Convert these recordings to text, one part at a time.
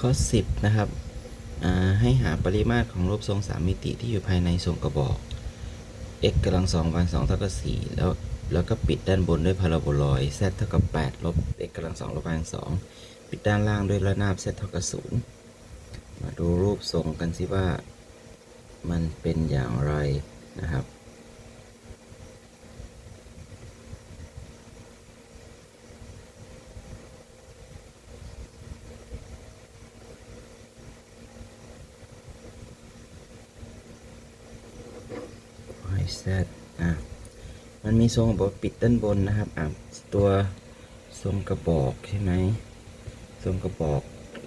ข้อ 10 นะครับให้หาปริมาตรของรูปทรงสามมิติที่อยู่ภายในทรงกระบอก x กำลังสองวางสองเท่ากับสี่แล้วแล้วก็ปิดด้านบนด้วยพาราโบลอย z เท่ากับ8ลบ x กำลังสองลบวางสองปิดด้านล่างด้วยระนาบ z เท่ากับศูนย์มาดูรูปทรงกันสิว่า มันเป็นอย่างไรนะครับ y z อะมันมีทรงบอกปิดด้านบนนะครับอะตัวทรงกระบอกใช่ไหมทรงกระบอก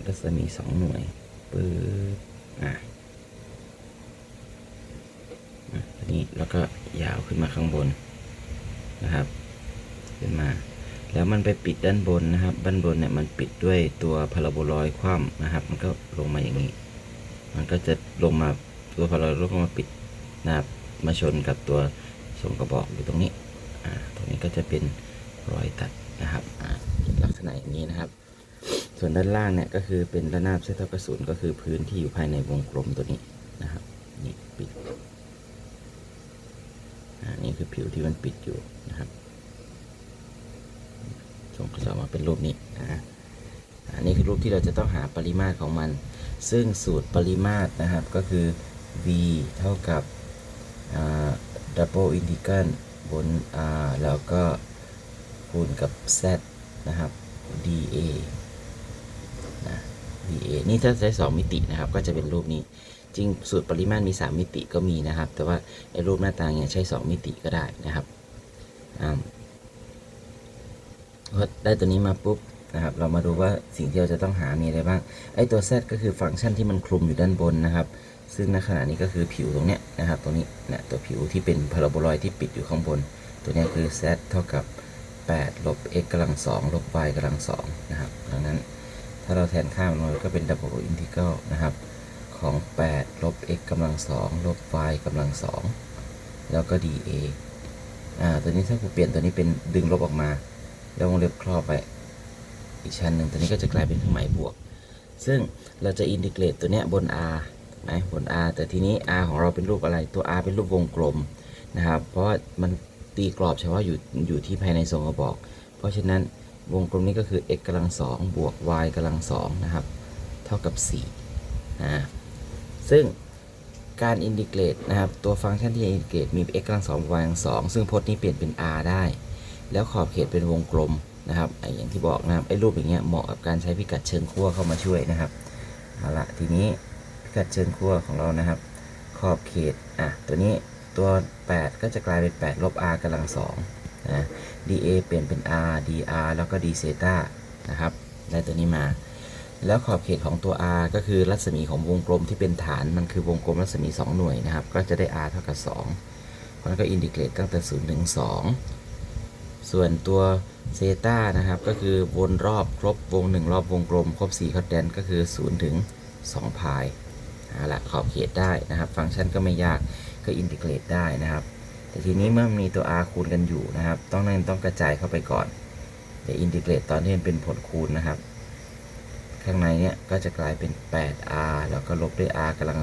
รัศมีสองหน่วยปึ๊บอะอะอันนี้แล้วก็ยาวขึ้นมาข้างบนนะครับ ขึ้นมา แล้วมันไปปิดด้านบนนะครับ ด้านบนเนี่ยมันปิดด้วยตัวพาราโบลอยคว่ำนะครับ มันก็ลงมาอย่างนี้ มันก็จะลงมาตัวพาราโบลอยด์ลงมาปิดนะครับ มาชนกับตัวทรงกระบอกอยู่ตรงนี้ตรงนี้ก็จะเป็นรอยตัดนะครับลักษณะอย่างนี้นะครับ ส่วนด้านล่างเนี่ยก็คือเป็นระนาบเส้นท่ากระสุนก็คือพื้นที่อยู่ภายในวงกลมตัวนี้นะครับนี่ปิดอ่านี่คือผิวที่มันปิดอยู่นะครับส่งกระจอกมาเป็นรูปนี้นะฮะอันนี้คือรูปที่เราจะต้องหาปริมาตรของมัน ซึ่งสูตรปริมาตรนะครับก็คือ v เท่ากับ ดับเบิลอินทิเก l ลบน r แล้วก็คูณกับ z นะครับ dA นะ dA นี่ถ้าใช้ 2 มิตินะครับ ก็จะเป็นรูปนี้ จริงสูตรปริมาตรมี 3 มิติก็มีนะครับ แต่ว่าไอ้รูปหน้าตาเนี่ยใช้ 2 มิติก็ได้นะครับพอได้ตัวนี้มาปุ๊บนะครับ เรามาดูว่าสิ่งที่เราจะต้องหามีอะไรบ้าง ไอ้ตัว z ก็คือฟังก์ชันที่มันคลุมอยู่ด้านบนนะครับ ซึ่งในขณะนี้ก็คือผิวตรงเนี้ยนะครับ ตรงนี้นะตัวผิวที่เป็นพาราโบลอยที่ปิดอยู่ข้างบน ตัวนี้คือ z เท่ากับ 8 ลบ x กำลัง2ลบ y กำลัง2นะครับดังนั้นถ้าเราแทนค่ามันก็เป็นดับเบิลอินทิก l ลนะครับ ของ 8 ลบ x กำลัง2ลบ y กำลัง2แล้วก็ dA อ่าตัวนี้ถ้ากูเปลี่ยนตัวนี้เป็นดึงลบออกมา แล้ววงเล็บครอบไปอีกชั้นหนึ่งตัวนี้ก็จะกลายเป็นเครื่องหมายบวก ซึ่งเราจะอินทิเกรตตัวเนี้ยบน r ไหมบน r แต่ทีนี้ r ของเราเป็นรูปอะไรตัว r เป็นรูปวงกลมนะครับ เพราะว่ามันตีกรอบเฉพาะอยู่อยู่ที่ภายในทรงกระบอก เพราะฉะนั้นวงกลมนี้ก็คือ x กำลังสองบวก y กำลังสองนะครับ เท่ากับ4นะซึ่งการอินทิเกรตนะครับ ตัวฟังก์ชันที่อินทิเกรตมี x กำลังสองบวก y กำลังสองซึ่งพจน์นี้เปลี่ยนเป็น r ได้ แล้วขอบเขตเป็นวงกลมนะครับไออย่างที่บอกนะครับไอ้รูปอย่างเงี้ยเหมาะกับการใช้พิกัดเชิงขั้วเข้ามาช่วยนะครับเอาละทีนี้ กัดเชิงขั้วของเรานะครับ ขอบเขตอะตัวนี้ตัว 8 ก็จะกลายเป็น 8 ลบ r กำลังสองนะ dA เปลี่ยนเป็น r dr แล้วก็ d เซตานะครับได้ตัวนี้มา แล้วขอบเขตของตัว r ก็คือรัศมีของวงกลมที่เป็นฐานมันคือวงกลมรัศมี 2 หน่วยนะครับ ก็จะได้ r เท่ากับ2เพราะฉะนั้นก็อินทิเกรตตั้งแต่0ถึง2ส่วนตัวเซตานะครับ ก็คือวนรอบครบวง 1 รอบวงกลม ครบ4คอดแดนก็คือ 0 ถึง2พาย เอาละขอบเขตได้นะครับ ฟังก์ชันก็ไม่ยากก็อินทิเกรตได้นะครับ แต่ทีนี้เมื่อมีตัว r คูณกันอยู่นะครับ ต้องนั่นต้องกระจายเข้าไปก่อนเดี๋ยวอินทิเกรตตอนที่มันเป็นผลคูณนะครับ ข้างในเนี้ยก็จะกลายเป็น 8r แล้วก็ลบด้วย r กำลัง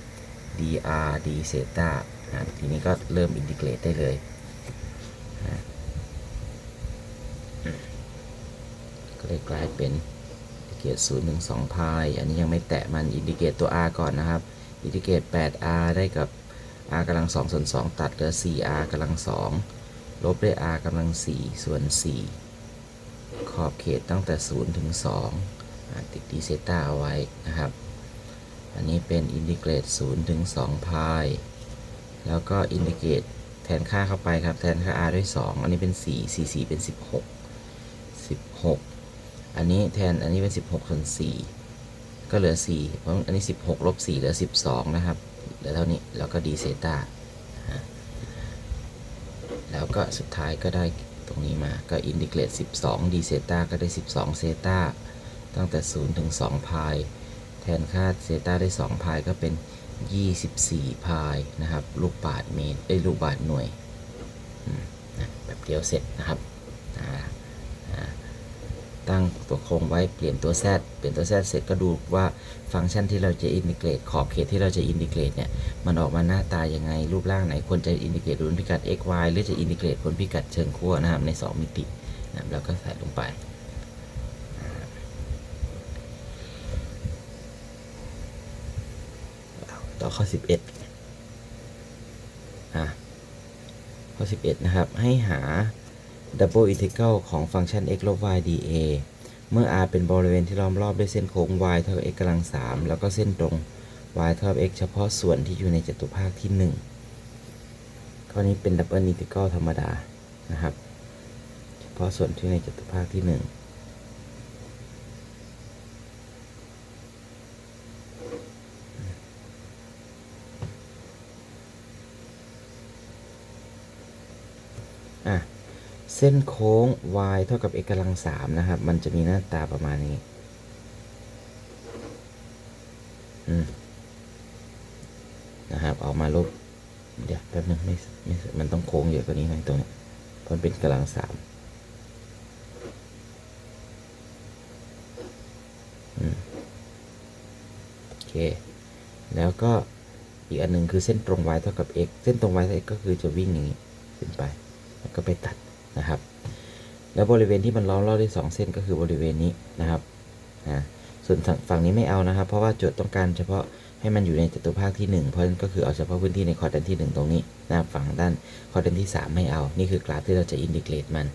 3 dr d เซตาทีนี้ก็เริ่มอินทิเกรตได้เลยก็เลยกลายเป็น เกต0ถึง2พายอันนี้ยังไม่แตะมันอินทิเกรตตัว r ก่อนนะครับ อินทิเกรต 8r ได้กับ r กำลัง2ส่วน2ตัดเหลือ 4r กำลัง2ลบด้วย r กำลัง4ส่วน4ขอบเขตตั้งแต่ 0 ถึง 2 ติดดีเซต้าเอาไว้นะครับ อันนี้เป็นอินทิเกรต0ถึง2พายแล้วก็อินทิเกรตแทนค่าเข้าไปครับ แทนค่า r ด้วย 2 อันนี้เป็น 4 4 4 เป็น 16 16 อันนี้แทนอันนี้เป็น16ส่วน4ก็เหลือ 4 เพราะอันนี้ 16ลบ4เหลือ 12 นะครับ เหลือเท่านี้ แล้วก็ดีเซตาแล้วก็สุดท้ายก็ได้ตรงนี้มาก็อินทิเกรต12ดีเซตาก็ได้ 12เซตาตั้งแต่ 0 ถึง 2 พาย แทนค่าเซตาได้ 2 พายก็เป็น 24 พายนะครับ ลูกบาทเมตรได้ลูกบาทหน่วยแบบเดียวเสร็จนะครับอ่า ตั้งตัวโครงไว้เปลี่ยนตัว z เปลี่ยนตัว z เสร็จก็ดูว่าฟังก์ชันที่เราจะอินทิเกรตขอบเขตที่เราจะอินทิเกรตเนี่ยมันออกมาหน้าตายังไง รูปร่างไหนควรจะอินทิเกรตบนพิกัด x y หรือจะอินทิเกรตบนพิกัดเชิงขั้วนะครับใน 2 มิตินะครับแล้วก็ใส่ลงไป ต่อข้อ 11อะข้อ 11 นะครับ ให้หา double integral ของฟังก์ชัน x ลบ y dA เมื่อ r เป็นบริเวณที่ล้อมรอบด้วยเส้นโค้ง y เท่ากับ x กำลัง3แล้วก็เส้นตรง y เท่ากับ x เฉพาะส่วนที่อยู่ในจัตุภาคที่ 1 ข้อนี้เป็น double integral ธรรมดานะครับ เฉพาะส่วนที่ในจัตุภาคที่ 1อะ เส้นโค้ง y เท่ากับ x กำลังสามนะครับ มันจะมีหน้าตาประมาณนี้ นะครับออกมาลบ เดี๋ยวแป๊บนึงไม่ไม่ มันต้องโค้งเยอะกว่านี้หน่อยตรงนี้เพราะมันเป็นกำลังสามโอเค แล้วก็อีกอันหนึ่งคือเส้นตรง y เท่ากับ x เส้นตรง y เท่า x ก็คือจะวิ่งอย่างนี้ ขึ้นไป แล้วก็ไปตัด นะครับ แล้วบริเวณที่มันล้อมรอบด้วยสองเส้นก็คือบริเวณนี้นะครับนะส่วนฝั่งนี้ไม่เอานะครับ เพราะว่าโจทย์ต้องการเฉพาะให้มันอยู่ในจตุภาคที่ 1 เพราะฉะนั้นก็คือเอาเฉพาะพื้นที่ในคอร์ดันที่ 1 ตรงนี้นะครับฝั่งด้านคอร์ดันที่ 3 ไม่เอา นี่คือกราฟที่เราจะอินทิเกรตมัน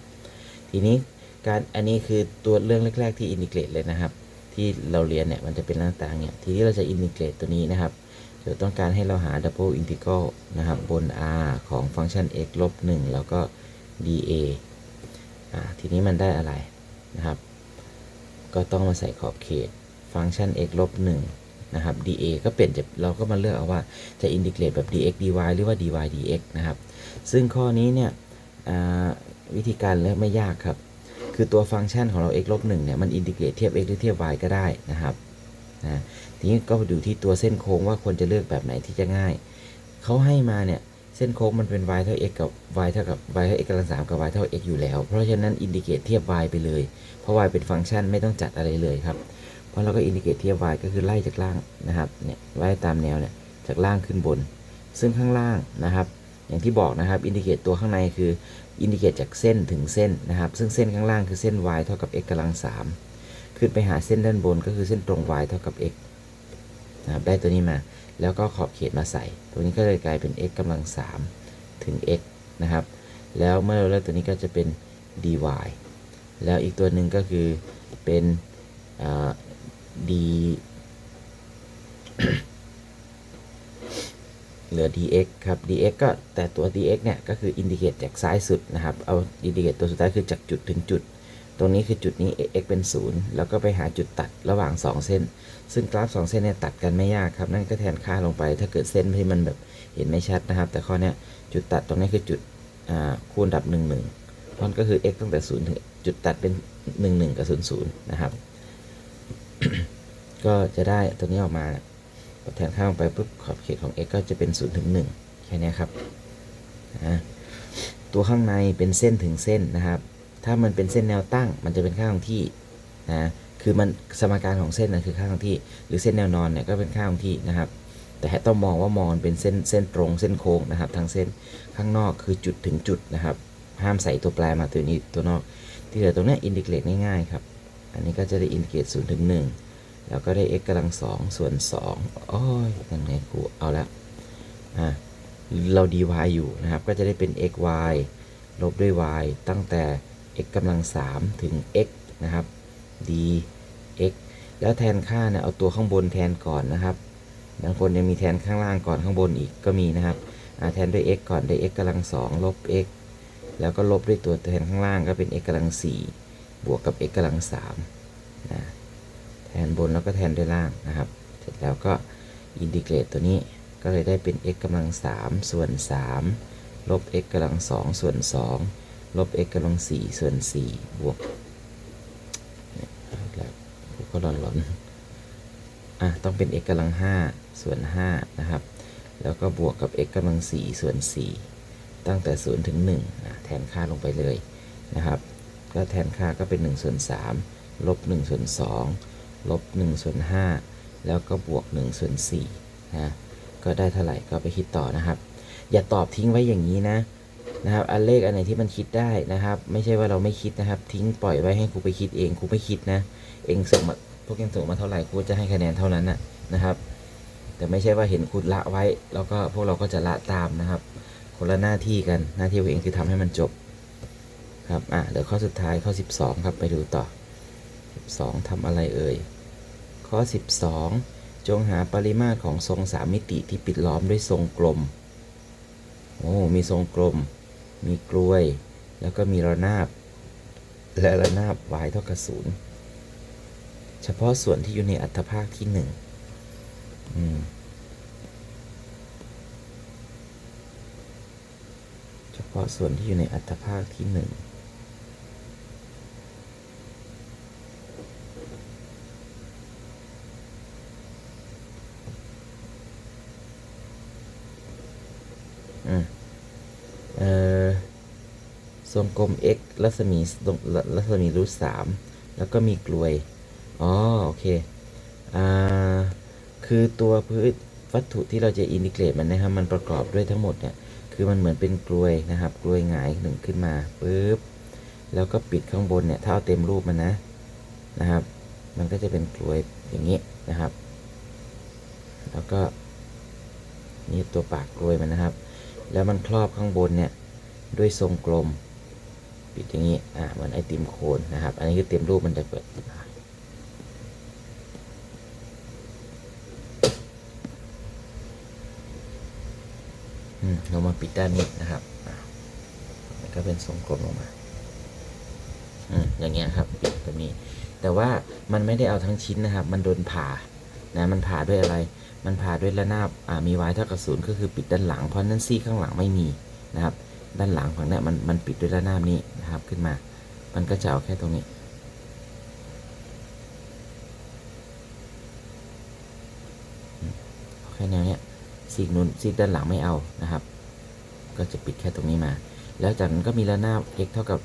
ทีนี้การอันนี้คือตัวเรื่องแรก ๆ ที่อินทิเกรตเลยนะครับ ที่เราเรียนเนี่ยมันจะเป็นหน้าตาเนี่ยทีนี้เราจะอินทิเกรตตัวนี้นะครับโจทย์ต้องการให้เราหา double integral นะครับบน r ของฟังก์ชัน x ลบ1แล้วก็ dA อ่าทีนี้มันได้อะไรนะครับ ก็ต้องมาใส่ขอบเขตฟังก์ชัน x ลบ1นะครับ dA ก็เปลี่ยนจากเราก็มาเลือกเอาว่าจะอินทิเกรตแบบ dx dy หรือว่า dy dx นะครับ ซึ่งข้อนี้เนี่ยวิธีการเลือกไม่ยากครับ คือตัวฟังก์ชันของเรา x ลบ1เนี่ยมันอินทิเกรตเทียบ x หรือเทียบ y ก็ได้นะครับนะทีนี้ก็ดูที่ตัวเส้นโค้งว่าควรจะเลือกแบบไหนที่จะง่าย เขาให้มาเนี่ย เส้นโค้งมันเป็น y เท่า x กับ y เท่ากับ y เท่า x กำลังสามกับ y เท่า x อยู่แล้ว เพราะฉะนั้นอินดิเกตเทียบ y ไปเลย เพราะ y เป็นฟังก์ชันไม่ต้องจัดอะไรเลยครับ เพราะเราก็อินดิเกตเทียบ y ก็คือไล่จากล่างนะครับเนี่ยไล่ตามแนวเนี่ยจากล่างขึ้นบน ซึ่งข้างล่างนะครับ อย่างที่บอกนะครับอินดิเกตตัวข้างในคืออินดิเกตจากเส้นถึงเส้นนะครับ ซึ่งเส้นข้างล่างคือเส้น y เท่ากับ x กำลังสามขึ้นไปหาเส้นด้านบนก็คือเส้นตรง y เท่ากับ x นะครับได้ตัวนี้มา แล้วก็ขอบเขตมาใส่ ตัวนี้ก็เลยกลายเป็น x กำลัง 3 ถึง x นะครับ แล้วเมื่อเราเลือกตัวนี้ก็จะเป็น dy แล้วอีกตัวหนึ่งก็คือเป็น d เหลือ dx ครับ dx ก็แต่ตัว dx เนี่ย ก็คืออินดิเกตจากซ้ายสุดนะครับ เอาอินดิเกตตัวสุดท้ายคือจากจุดถึงจุด ตรงนี้คือจุดนี้ x เป็น 0 แล้วก็ไปหาจุดตัดระหว่าง 2 เส้น ซึ่งกราฟ 2 เส้นเนี่ยตัดกันไม่ยากครับ นั่นก็แทนค่าลงไป ถ้าเกิดเส้นที่มันแบบเห็นไม่ชัดนะครับ แต่ข้อเนี้ยจุดตัดตรงนี้คือจุดอ่าคูณดับ1 1เพราะก็คือ x ตั้งแต่ 0 ถึงจุดตัดเป็น 1 1 กับ 0 0 นะครับ ก็จะได้ตัวนี้ออกมาแทนค่าลงไปปุ๊บขอบเขตของ x ก็จะเป็น 0 ถึง 1 แค่นี้ครับ ตัวข้างในเป็นเส้นถึงเส้นนะครับ ถ้ามันเป็นเส้นแนวตั้ง มันจะเป็นค่าของที่นะคือมันสมการของเส้นนะคือค่าของที่ หรือเส้นแนวนอนเนี่ยก็เป็นค่าของที่นะครับ แต่ต้องมองว่ามองเป็นเส้นเส้นตรงเส้นโค้งนะครับทางเส้นข้างนอกคือจุดถึงจุดนะครับ ห้ามใส่ตัวแปรมาตัวนี้ตัวนอก ที่เหลือตรงนี้อินดิเกรตง่ายๆครับ อันนี้ก็จะได้อินดิเกรตศูนย์ถึงหนึ่งแล้วก็ได้ x กำลังสองส่วนสองโอ้ยยังไงครูเอาละอะเรา dy อยู่นะครับ ก็จะได้เป็น x y ลบด้วย y ตั้งแต่ x กำลัง 3 ถึง x นะครับ d x แล้วแทนค่าเนี่ยเอาตัวข้างบนแทนก่อนนะครับบางคนยังมีแทนข้างล่างก่อนข้างบนอีกก็มีนะครับแทนด้วย x ก่อนได้ x กำลัง 2 ลบ x แล้วก็ลบด้วยตัวแทนข้างล่างก็เป็น x กำลัง 4 บวกกับ x กำลัง3นะแทนบนแล้วก็แทนด้วยล่างนะครับ เสร็จแล้วก็อินทิเกรตตัวนี้ก็เลยได้เป็น x กำลัง 3 ส่วน 3 ลบ x กำลัง 2 ส่วน 2 ลบ x กำลัง4ส่วน4บวกเนี่ยเอาอีกแล้วกูก็หลอนอะต้องเป็น x กำลัง5ส่วน5นะครับ แล้วก็บวกกับ x กำลัง4ส่วน4ตั้งแต่0ถึง1อะแทนค่าลงไปเลยนะครับ ก็แทนค่าก็เป็น1ส่วน3ลบ1ส่วน2ลบ1ส่วน5แล้วก็บวก1ส่วน4นะก็ได้เท่าไหร่ก็ไปคิดต่อนะครับ อย่าตอบทิ้งไว้อย่างนี้นะ นะครับ อันเลขอันไหนที่มันคิดได้นะครับ ไม่ใช่ว่าเราไม่คิดนะครับ ทิ้งปล่อยไว้ให้ครูไปคิดเองครูไม่คิดนะ เองส่งมาพวกเองส่งมาเท่าไหร่ครูจะให้คะแนนเท่านั้นนะนะครับ แต่ไม่ใช่ว่าเห็นคุณละไว้ แล้วก็พวกเราก็จะละตามนะครับ คนละหน้าที่กันหน้าที่ของเองคือทำให้มันจบครับอะเดี๋ยวข้อสุดท้ายข้อ 12 ครับไปดูต่อ 12ทำอะไรเอ่ยข้อ 12 จงหาปริมาตรของทรงสามมิติที่ปิดล้อมด้วยทรงกลมโอ้มีทรงกลม มีกลวย แล้วก็มีระนาบ และระนาบ y เท่ากับศูนย์เฉพาะส่วนที่อยู่ในอัตภาคที่หนึ่งเฉพาะส่วนที่อยู่ในอัตภาคที่หนึ่ง อืมเอ่อ ทรงกลม x รัศมีรัศมีรูทสามแล้วก็มีกลวย อ๋อ โอเค อ่า คือตัวพื้นวัตถุที่เราจะอินทิเกรตมันนะครับ มันประกอบด้วยทั้งหมดเนี่ย คือมันเหมือนเป็นกลวยนะครับ กลวยหงายหนึ่งขึ้นมาปุ๊บ แล้วก็ปิดข้างบนเนี่ย ถ้าเอาเต็มรูปมันนะ นะครับ มันก็จะเป็นกลวยอย่างนี้นะครับ แล้วก็นี่ตัวปากกลวยมันนะครับ แล้วมันครอบข้างบนเนี่ย ด้วยทรงกลม ปิดอย่างนี้ อ่าเหมือนไอติมโคนนะครับ อันนี้คือเต็มรูปมันจะเปิด อืมเรามาปิดด้านนี้นะครับมันก็เป็นทรงกลมลงมา อืมอย่างเงี้ยครับปิดตรงนี้ แต่ว่ามันไม่ได้เอาทั้งชิ้นนะครับ มันโดนผ่า นะ มันผ่าด้วยอะไร มันผ่าด้วยระนาบ อ่า มีไว้เท่ากับศูนย์ก็คือปิดด้านหลัง เพราะนั้นซี่ข้างหลังไม่มีนะครับ ด้านหลังฝั่งเนี้ยมันมันปิดด้วยระนาบนี้นะครับขึ้นมา มันก็จะเอาแค่ตรงนี้ เอาแค่แนวเนี้ยซีกนู้นซีกด้านหลังไม่เอานะครับ ก็จะปิดแค่ตรงนี้มา แล้วจากนั้นก็มีระนาบ x เท่ากับ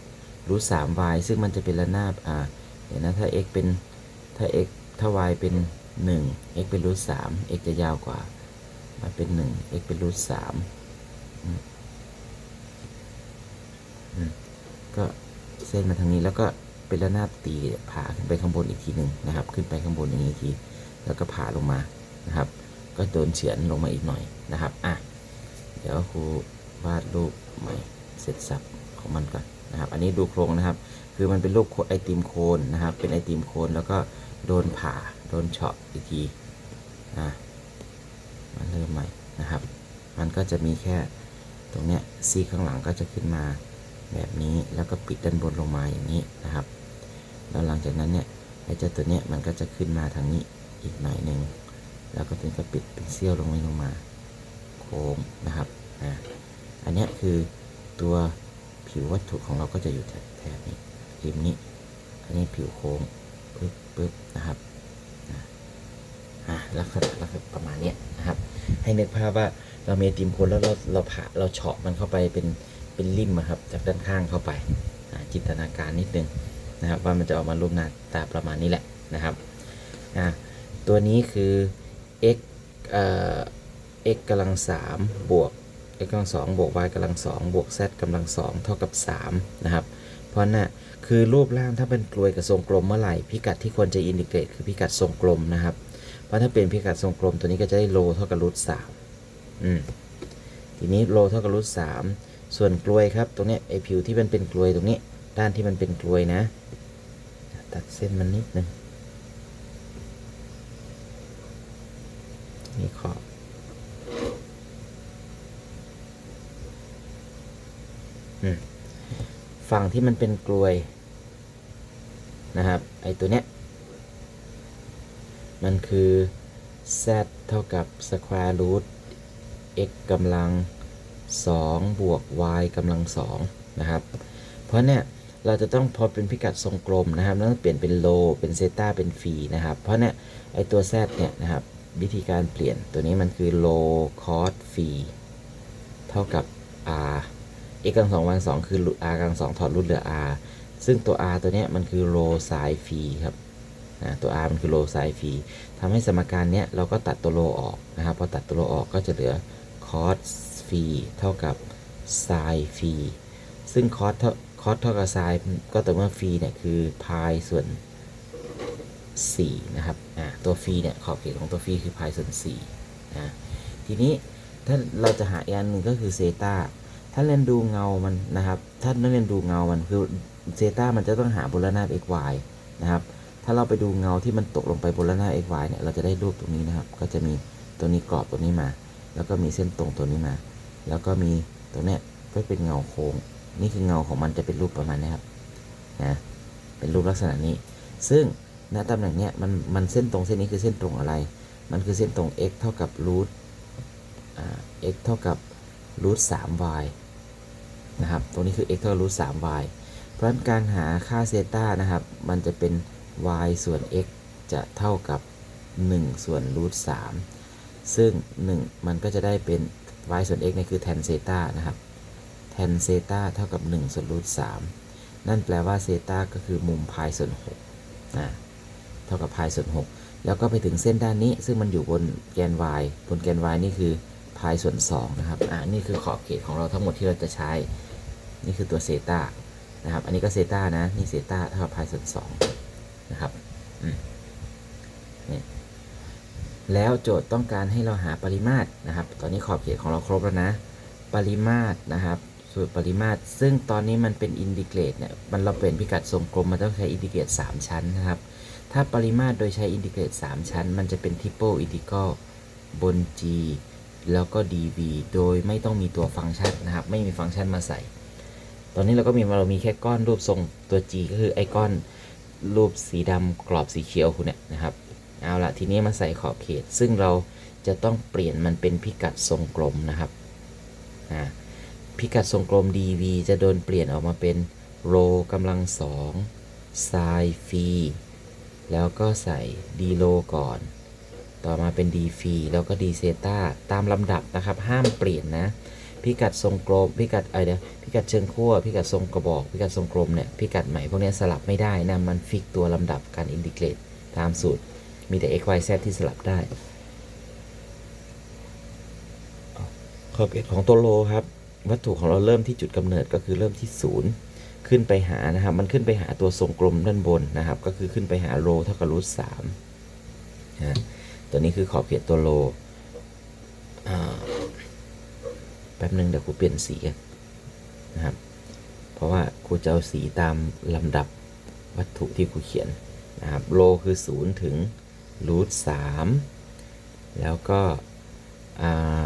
รูทสาม y ซึ่งมันจะเป็นระนาบอ่าเดี๋ยวนะถ้า x เป็นถ้า x ถ้า y เป็นหนึ่ง x เป็นรูทสาม x จะยาวกว่ามาเป็นหนึ่ง x เป็นรูทสาม ก็เส้นมาทางนี้แล้วก็เป็นระนาบตีผ่าขึ้นไปข้างบนอีกทีหนึ่งนะครับ ขึ้นไปข้างบนอย่างนี้อีกที แล้วก็ผ่าลงมานะครับ ก็โดนเฉือนลงมาอีกหน่อยนะครับอะเดี๋ยวครูวาดรูปใหม่เสร็จสับของมันก่อนนะครับ อันนี้ดูโครงนะครับ คือมันเป็นรูปไอติมโคนนะครับ เป็นไอติมโคนแล้วก็โดนผ่าโดนเฉาะอีกทีอะมาเริ่มใหม่นะครับ มันก็จะมีแค่ตรงเนี้ยซีข้างหลังก็จะขึ้นมา แบบนี้แล้วก็ปิดด้านบนลงมาอย่างนี้นะครับ แล้วหลังจากนั้นเนี่ยไอ้เจ้าตัวเนี้ยมันก็จะขึ้นมาทางนี้อีกหน่อยหนึ่งแล้วก็ถึงก็ปิดเป็นเสี้ยวลงไปลงมา โค้งนะครับอ่าอันนี้คือตัวผิววัตถุของเราก็จะอยู่แถบแถบนี้ริมนี้ อันนี้ผิวโค้งปึ๊บปึ๊บนะครับอ่าลักษณะลักษณะประมาณเนี้ยนะครับ ให้นึกภาพว่าเราเมติมคนแล้วเราเราผ่าเราเฉาะมันเข้าไปเป็น เป็นริมครับจากด้านข้างเข้าไปจินตนาการนิดนึงนะครับว่ามันจะออกมารูปหน้าตาประมาณนี้แหละนะครับตัวนี้คือ x เอ่อ x กำลังสามบวก x กำลังสองบวก y กำลังสองบวก z กำลังสองเท่ากับ3นะครับเพราะน่ะคือรูปร่างถ้าเป็นกลวยกับทรงกลมเมื่อไหร่พิกัดที่ควรจะอินทิเกรตคือพิกัดทรงกลมนะครับ เพราะถ้าเป็นพิกัดทรงกลมตัวนี้ก็จะได้โลเท่ากับรูทสามอืมทีนี้โลเท่ากับรูทสาม ส่วนกลวยครับตรงนี้ไอผิวที่มันเป็นกลวยตรงนี้ ด้านที่มันเป็นกลวยนะ ตัดเส้นมันนิดนึงนี่ขอบอืมฝั่งที่มันเป็นกลวยนะครับ ไอตัวเนี้ย มันคือ z เท่ากับ square root x กำลัง 2 บวก y กำลัง2นะครับ เพราะเนี่ยเราจะต้องพอเป็นพิกัดทรงกลมนะครับแล้วเปลี่ยนเป็นโล เป็นเซต้าเป็นฟีนะครับ เพราะเนี่ยไอตัว z เนี่ยนะครับวิธีการเปลี่ยนตัวนี้มันคือ low cos ฟีเท่ากับ r x กำลังสองวันสองคือ r กำลังสองถอดรูทเหลือ r ซึ่งตัว r ตัวเนี้ยมันคือโลไซน์ฟีครับนะตัว r มันคือโลไซน์ฟีทำให้สมการเนี้ยเราก็ตัดตัวโลออกนะครับพอตัดตัวโลออกก็จะเหลือ cos ฟีเท่ากับ sin ฟีซึ่ง cos เท่า cos เท่ากับ sin ก็ต่อเมื่อฟีเนี่ยคือ pi ส่วน4นะครับอ่าตัวฟีเนี่ยขอบเขตของตัวฟีคือ pi ส่วน4นะทีนี้ถ้าเราจะหาอีกอันหนึ่งก็คือเซตาถ้าเรียนดูเงามันนะครับ ถ้านักเรียนดูเงามันคือเซตามันจะต้องหาบนระนาบ x y นะครับ ถ้าเราไปดูเงาที่มันตกลงไปบนระนาบ x y เนี่ย เราจะได้รูปตรงนี้นะครับ ก็จะมีตัวนี้กรอบตัวนี้มา แล้วก็มีเส้นตรงตัวนี้มา แล้วก็มีตัวเนี้ยก็เป็นเงาโค้ง นี่คือเงาของมันจะเป็นรูปประมาณนี้ครับนะเป็นรูปลักษณะนี้ ซึ่งณตำแหน่งเนี้ยมันมันเส้นตรงเส้นนี้คือเส้นตรงอะไร มันคือเส้นตรง x เท่ากับรูทอ่า x เท่ากับรูท3 y นะครับ ตรงนี้คือ x เท่ากับรูท3 y เพราะฉะนั้นการหาค่าเซต้านะครับ มันจะเป็น y ส่วน x จะเท่ากับ 1 ส่วนรูท3ซึ่ง 1 มันก็จะได้เป็น y ส่วน x เนี่ยคือ tan เซตานะครับ tan เซตาเท่ากับ 1 ส่วนรูท3นั่นแปลว่าเซตาก็คือมุม pi ส่วน6นะเท่ากับ pi ส่วน 6 แล้วก็ไปถึงเส้นด้านนี้ ซึ่งมันอยู่บนแกน y บนแกน y นี่คือ pi ส่วน2นะครับ อ่า นี่คือขอบเขตของเราทั้งหมดที่เราจะใช้ นี่คือตัวเซตานะครับ อันนี้ก็เซตานะ นี่เซตาเท่ากับ pi ส่วน2นะครับ อืมนี่ แล้วโจทย์ต้องการให้เราหาปริมาตรนะครับ ตอนนี้ขอบเขตของเราครบแล้วนะ ปริมาตรนะครับ สูตรปริมาตร ซึ่งตอนนี้มันเป็นอินดิเกรตเนี่ยมันเราเป็นพิกัดทรงกลมมันต้องใช้อินดิเกรต3 ชั้นนะครับ ถ้าปริมาตรโดยใช้อินทิเกรต3 ชั้น มันจะเป็นทริปเปิลอินทิกรบน g แล้วก็ dv โดยไม่ต้องมีตัวฟังก์ชันนะครับ ไม่มีฟังก์ชันมาใส่ ตอนนี้เราก็มีเรามีแค่ก้อนรูปทรงตัว g ก็คือไอ้ก้อนรูปสีดำกรอบสีเขียวคุณเนี่ยนะครับ เอาละทีนี้มาใส่ขอบเขต ซึ่งเราจะต้องเปลี่ยนมันเป็นพิกัดทรงกลมนะครับพิกัดทรงกลม dv จะโดนเปลี่ยนออกมาเป็นโรกำลังสองไซฟีแล้วก็ใส่ d โลก่อน ต่อมาเป็น d ฟีแล้วก็ d เซตาตามลำดับนะครับ ห้ามเปลี่ยนนะ พิกัดทรงกลม พิกัดอะไรเนี่ยพิกัดเชิงขั้ว พิกัดทรงกระบอก พิกัดทรงกลมเนี่ย พิกัดใหม่พวกนี้สลับไม่ได้นะ มันฟิกตัวลำดับการอินทิเกรตตามสูตร มีแต่ x y z ที่สลับได้ขอบเขตของตัวโลครับ วัตถุของเราเริ่มที่จุดกำเนิดก็คือเริ่มที่ศูนย์ขึ้นไปหานะครับ มันขึ้นไปหาตัวทรงกลมด้านบนนะครับ ก็คือขึ้นไปหาโลเท่ากับรูทสามนะตัวนี้คือขอบเขตตัวโลแป๊บนึงเดี๋ยวครูเปลี่ยนสีกันนะครับ เพราะว่าครูจะเอาสีตามลำดับวัตถุที่ครูเขียนนะครับ โลคือศูนย์ถึง รูทสามแล้วก็อ่า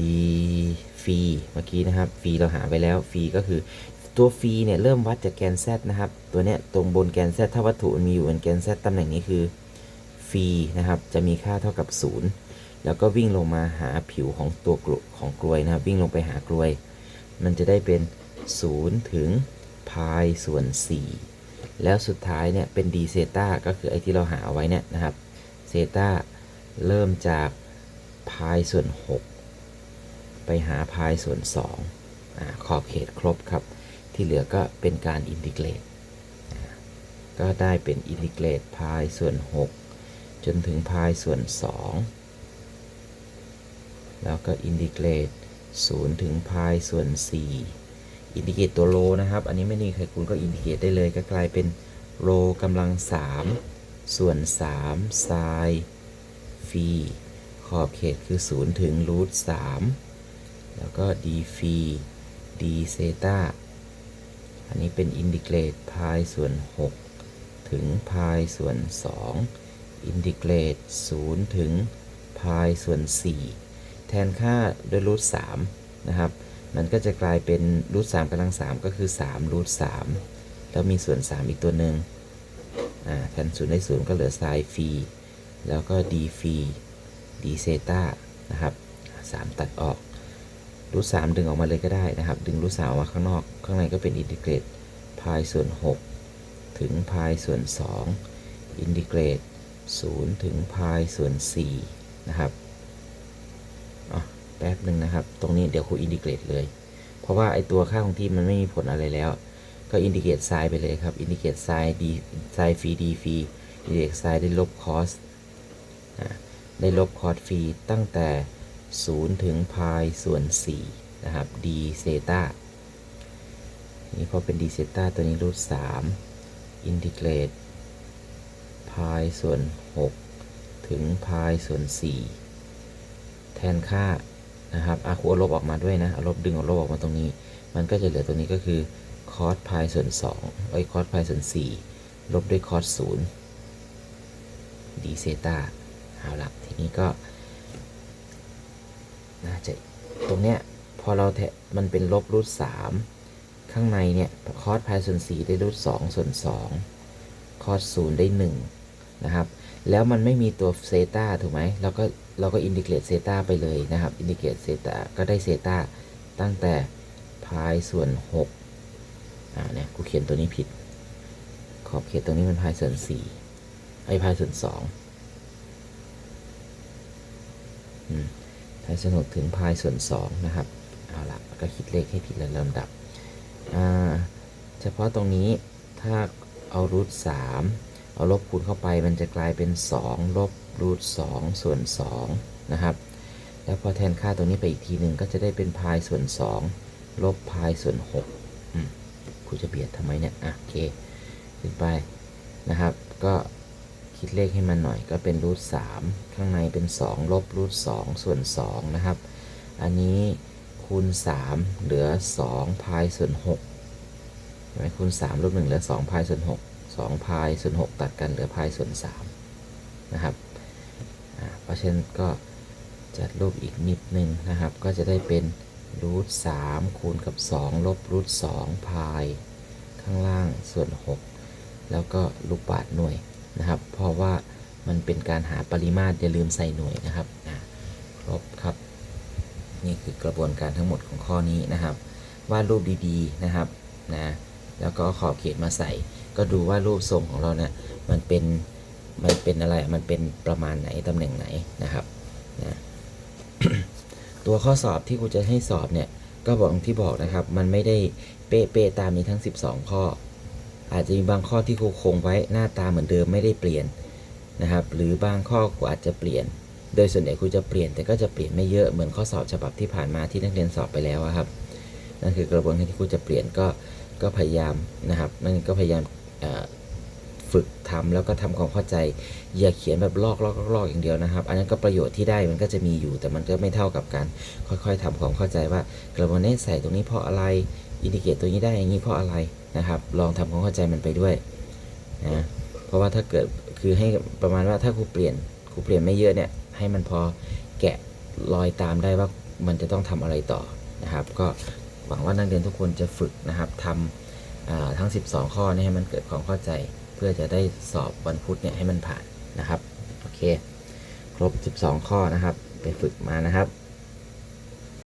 ดีฟีเมื่อกี้นะครับฟีเราหาไปแล้วฟีก็คือตัวฟีเนี่ยเริ่มวัดจากแกน z นะครับ ตัวเนี้ยตรงบนแกน z ถ้าวัตถุมันมีอยู่บนแกน z ตำแหน่งนี้คือฟีนะครับ จะมีค่าเท่ากับ 0 แล้วก็วิ่งลงมาหาผิวของตัวกลุของกลวยนะครับ วิ่งลงไปหากลวย มันจะได้เป็น 0 ถึง pi ส่วน 4 แล้วสุดท้ายเนี่ยเป็น d เซตาก็คือไอ้ที่เราหาเอาไว้เนี่ยนะครับเซตาเริ่มจาก pi ส่วน 6 ไปหา pi ส่วน2อขอบเขตครบครับ ที่เหลือก็เป็นการอินทิเกรตก็ได้เป็นอินทิเกรต pi ส่วน 6 จนถึง pi ส่วน 2 แล้วก็อินทิเกรต0ถึง pi ส่วน 4 อินทิเกรตตัวโลนะครับ อันนี้ไม่มีใครคุณก็อินทิเกรตได้เลยก็กลายเป็นโลกำลัง 3 ส่วน3ไซฟีขอบเขตคือ 0 ถึงรูท3แล้วก็ d ฟี d เซตาอันนี้เป็นอินทิเกรต pi ส่วน 6 ถึง pi ส่วน 2 อินทิเกรต0 ถึง pi ส่วน 4 แทนค่าด้วยรูท3นะครับ มันก็จะกลายเป็นรูท3กำลัง3ก็คือ3รูท3แล้วมีส่วน 3 อีกตัวหนึ่งอ่าแทน0ได้0ก็เหลือไซฟีแล้วก็ d ฟี d เซตานะครับ3 ตัดออกรูทสามดึงออกมาเลยก็ได้นะครับ ดึงรูทสามออกมาข้างนอก ข้างในก็เป็นอินทิเกรต pi ส่วน 6 ถึง pi ส่วน 2 อินทิเกรต0ถึง pi ส่วน4นะครับ แป๊บหนึ่งนะครับ ตรงนี้เดี๋ยวครูอินทิเกรตเลย เพราะว่าไอตัวค่าของที่มันไม่มีผลอะไรแล้ว ก็อินดิเกตไซน์ไปเลยครับ อินดิเกตไซน์ดีไซน์ฟรีดีฟรีอินดิเกตไซน์ได้ลบคอสได้ลบคอสฟรีตั้งแต่ 0 ถึงพายส่วน 4 นะครับ d เซต้านี่พอเป็น d เซต้าตัวนี้รูท3อินทิเกรตพายส่วน 6 ถึงพายส่วน 4 แทนค่า นะครับอาคูเอาลบออกมาด้วยนะเอาลบดึงเอาลบออกมาตรงนี้ มันก็จะเหลือตัวนี้ก็คือคอสพายส่วน2ไอ้คอสพายส่วน4ลบด้วยคอส0 d เซตาเอาละทีนี้ก็น่าจะตรงเนี้ยพอเราแทะมันเป็นลบรูทสามข้างในเนี่ยคอสพายส่วนสี่ได้รูทสองส่วนสองคอสศูนย์ได้หนึ่งนะครับ แล้วมันไม่มีตัวเซตาถูกไหมเราก็ เราก็อินดิเกรตเซตาไปเลยนะครับ อินดิเกรตเซตาก็ได้เซตาตั้งแต่พายส่วนหกอ่าเนี่ยกูเขียนตัวนี้ผิด ขอบเขตตรงนี้มันพายส่วนสี่ไอ้พายส่วนสองอืมพายสนุกถึงพายส่วน2นะครับ เอาละก็คิดเลขให้ผิดแล้วลำดับ อ่า เฉพาะตรงนี้ถ้าเอารูท3 เอาลบคูณเข้าไปมันจะกลายเป็น2ลบรูท2ส่วน2นะครับ แล้วพอแทนค่าตรงนี้ไปอีกทีหนึ่งก็จะได้เป็นพายส่วน 2 ลบพายส่วน6อืมกูจะเบียดทำไมเนี่ยอะโอเคขึ้นไปนะครับ ก็คิดเลขให้มันหน่อยก็เป็นรูทสามข้างในเป็น 2 ลบรูทสองส่วน2นะครับ อันนี้คูณ 3 เหลือ2พายส่วน6ใช่ไหมคูณ3ลบ1เหลือ2พายส่วน6 2พายส่วน6ตัดกันเหลือพายส่วน3นะครับเพราะฉะนั้นก็จัดรูปอีกนิดนึงนะครับ ก็จะได้เป็นรูทสามคูณกับ 2 ลบรูทสองพายข้างล่างส่วน 6 แล้วก็ลูกบาทหน่วยนะครับ เพราะว่ามันเป็นการหาปริมาตรอย่าลืมใส่หน่วยนะครับครบครับ นี่คือกระบวนการทั้งหมดของข้อนี้นะครับวาดรูปดีๆนะครับนะแล้วก็ขอบเขตมาใส่ ก็ดูว่ารูปทรงของเราเนี่ยมันเป็นมันเป็นอะไรมันเป็นประมาณไหนตำแหน่งไหนนะครับนะตัวข้อสอบที่ครูจะให้สอบเนี่ยก็บอกที่บอกนะครับ มันไม่ได้เป๊ะๆตามนี้ทั้ง 12 ข้อ อาจจะมีบางข้อที่ครูคงไว้หน้าตาเหมือนเดิมไม่ได้เปลี่ยนนะครับ หรือบางข้อครูอาจจะเปลี่ยน โดยส่วนใหญ่ครูจะเปลี่ยนแต่ก็จะเปลี่ยนไม่เยอะเหมือนข้อสอบฉบับที่ผ่านมาที่นักเรียนสอบไปแล้วครับนั่นคือกระบวนการที่ครูจะเปลี่ยนก็ก็พยายามนะครับนั่นก็พยายาม ฝึกทำแล้วก็ทำความเข้าใจ อย่าเขียนแบบลอกลอกลอกอย่างเดียวนะครับ อันนั้นก็ประโยชน์ที่ได้มันก็จะมีอยู่ แต่มันก็ไม่เท่ากับการค่อยๆทำความเข้าใจว่ากระบวนการใส่ตรงนี้เพราะอะไรอินดิเกตตัวนี้ได้อย่างนี้เพราะอะไรนะครับ ลองทำความเข้าใจมันไปด้วยนะเพราะว่าถ้าเกิดคือให้ประมาณว่าถ้าครูเปลี่ยนครูเปลี่ยนไม่เยอะเนี่ยให้มันพอแกะรอยตามได้ว่ามันจะต้องทำอะไรต่อนะครับ ก็หวังว่านักเรียนทุกคนจะฝึกนะครับทำอ่า ทั้ง 12 ข้อนี้ให้มันเกิดความเข้าใจ เพื่อจะได้สอบวันพุธเนี่ยให้มันผ่านนะครับ โอเค ครบ 12 ข้อนะครับ ไปฝึกมานะครับ